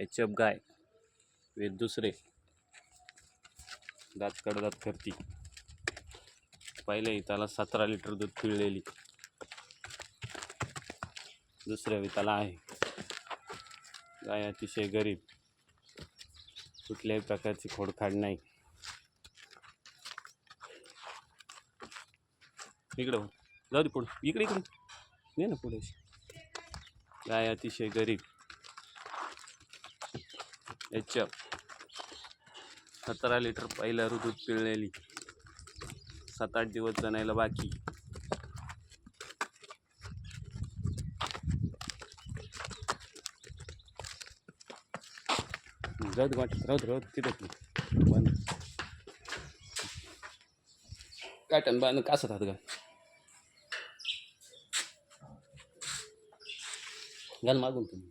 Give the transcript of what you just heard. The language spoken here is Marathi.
एच एफ गाय वेद दुसरे. दात कडदात करती. पहिल्या त्याला सतरा लिटर दूध पिळलेली. दुसऱ्या विताला आहे. गाय अतिशय गरीब. कुठल्याही प्रकारची खोडखाड नाही. इकडं हो. जाऊ दे पुढं. इकडे इकडे. नाही ना पुढे. गाय अतिशय गरीब. याच्या सतरा लिटर पहिल्या ऋतूत पिळलेली. सात आठ दिवस जणायला बाकी. जाऊ दे वाटत राहू राहू तिथं बंद. काटन बांध कसं राहत का घाल मागून तुम्ही.